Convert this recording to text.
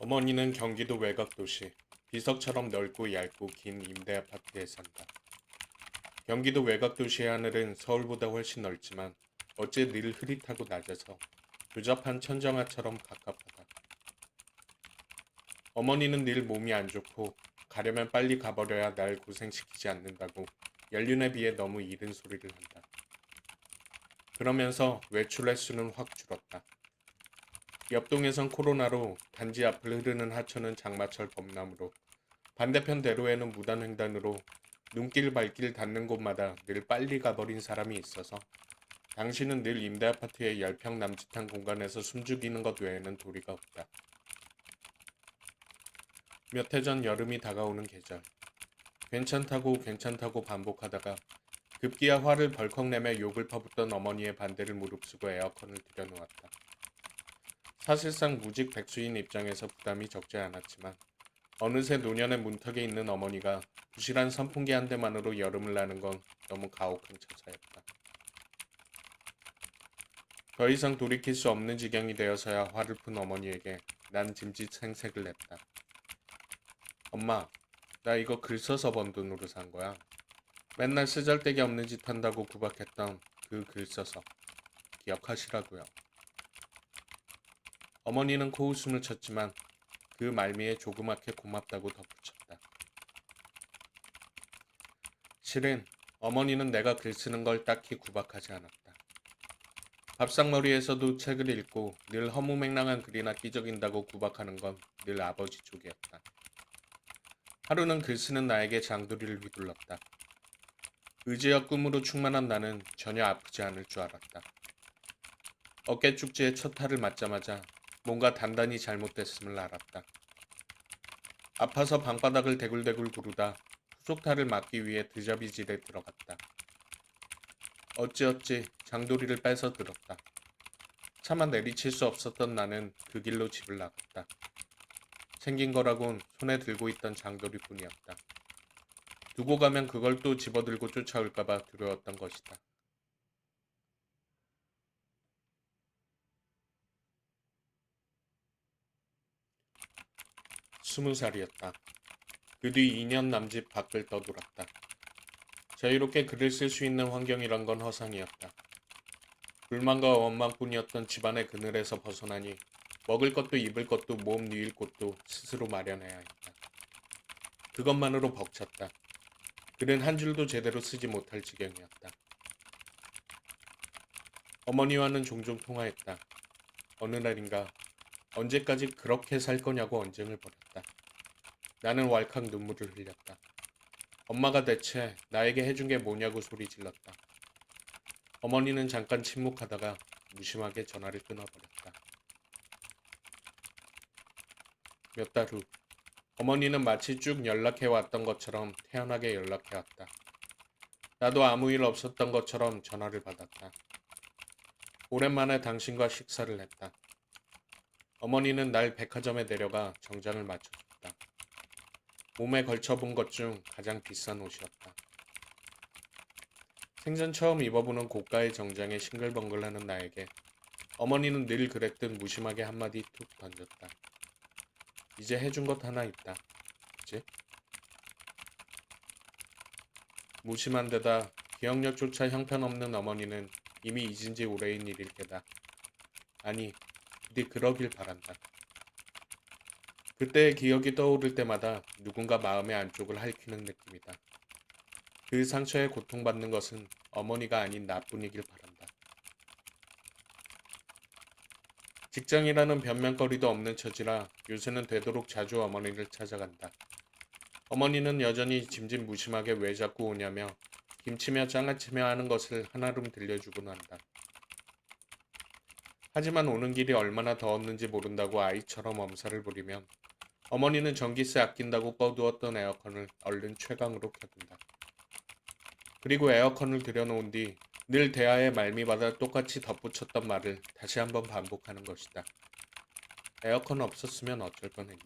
어머니는 경기도 외곽 도시, 비석처럼 넓고 얇고 긴 임대 아파트에 산다. 경기도 외곽 도시의 하늘은 서울보다 훨씬 넓지만 어째 늘 흐릿하고 낮아서 조잡한 천정아처럼 갑갑하다. 어머니는 늘 몸이 안 좋고 가려면 빨리 가버려야 날 고생시키지 않는다고 연륜에 비해 너무 이른 소리를 한다. 그러면서 외출 횟수는 확 줄었다. 옆동에선 코로나로 단지 앞을 흐르는 하천은 장마철 범람으로 반대편 대로에는 무단횡단으로 눈길 발길 닿는 곳마다 늘 빨리 가버린 사람이 있어서 당신은 늘 임대 아파트의 10평 남짓한 공간에서 숨죽이는 것 외에는 도리가 없다. 몇 해 전 여름이 다가오는 계절. 괜찮다고 괜찮다고 반복하다가 급기야 화를 벌컥 내며 욕을 퍼붓던 어머니의 반대를 무릅쓰고 에어컨을 들여놓았다. 사실상 무직 백수인 입장에서 부담이 적지 않았지만 어느새 노년의 문턱에 있는 어머니가 부실한 선풍기 한 대만으로 여름을 나는 건 너무 가혹한 처사였다. 더 이상 돌이킬 수 없는 지경이 되어서야 화를 푼 어머니에게 난 짐짓 생색을 냈다. 엄마, 나 이거 글 써서 번 돈으로 산 거야. 맨날 쓰잘데기 없는 짓 한다고 구박했던 그 글 써서 기억하시라고요. 어머니는 코웃음을 쳤지만 그 말미에 조그맣게 고맙다고 덧붙였다. 실은 어머니는 내가 글 쓰는 걸 딱히 구박하지 않았다. 밥상머리에서도 책을 읽고 늘 허무맹랑한 글이나 끼적인다고 구박하는 건 늘 아버지 쪽이었다. 하루는 글 쓰는 나에게 장도리를 휘둘렀다. 의지와 꿈으로 충만한 나는 전혀 아프지 않을 줄 알았다. 어깨 축지에 첫 탈을 맞자마자 뭔가 단단히 잘못됐음을 알았다. 아파서 방바닥을 대굴대굴 구르다 후속타를 막기 위해 드자비질에 들어갔다. 어찌어찌 장도리를 빼서 들었다. 차마 내리칠 수 없었던 나는 그 길로 집을 나갔다. 생긴 거라곤 손에 들고 있던 장도리 뿐이었다. 두고 가면 그걸 또 집어들고 쫓아올까봐 두려웠던 것이다. 스무 살이었다. 그 뒤 2년 남짓 밖을 떠돌았다. 자유롭게 글을 쓸 수 있는 환경이란 건 허상이었다. 불만과 원망뿐이었던 집안의 그늘에서 벗어나니 먹을 것도 입을 것도 몸 누일 곳도 스스로 마련해야 했다. 그것만으로 벅찼다. 글은 한 줄도 제대로 쓰지 못할 지경이었다. 어머니와는 종종 통화했다. 어느 날인가 언제까지 그렇게 살 거냐고 언쟁을 벌였다. 나는 왈칵 눈물을 흘렸다. 엄마가 대체 나에게 해준 게 뭐냐고 소리 질렀다. 어머니는 잠깐 침묵하다가 무심하게 전화를 끊어버렸다. 몇 달 후, 어머니는 마치 쭉 연락해 왔던 것처럼 태연하게 연락해 왔다. 나도 아무 일 없었던 것처럼 전화를 받았다. 오랜만에 당신과 식사를 했다. 어머니는 날 백화점에 데려가 정장을 맞춰줬다. 몸에 걸쳐본 것 중 가장 비싼 옷이었다. 생전 처음 입어보는 고가의 정장에 싱글벙글하는 나에게 어머니는 늘 그랬듯 무심하게 한마디 툭 던졌다. 이제 해준 것 하나 있다. 그치? 무심한 데다 기억력조차 형편없는 어머니는 이미 잊은 지 오래인 일일 게다. 아니, 부디 그러길 바란다. 그때의 기억이 떠오를 때마다 누군가 마음의 안쪽을 핥히는 느낌이다. 그 상처에 고통받는 것은 어머니가 아닌 나뿐이길 바란다. 직장이라는 변명거리도 없는 처지라 요새는 되도록 자주 어머니를 찾아간다. 어머니는 여전히 짐짓 무심하게 왜 자꾸 오냐며 김치며 장아찌며 하는 것을 한아름 들려주곤 한다. 하지만 오는 길이 얼마나 더웠는지 모른다고 아이처럼 엄살을 부리면 어머니는 전기세 아낀다고 꺼두었던 에어컨을 얼른 최강으로 켜둔다. 그리고 에어컨을 들여놓은 뒤 늘 대화의 말미마다 똑같이 덧붙였던 말을 다시 한번 반복하는 것이다. 에어컨 없었으면 어쩔 뻔했니?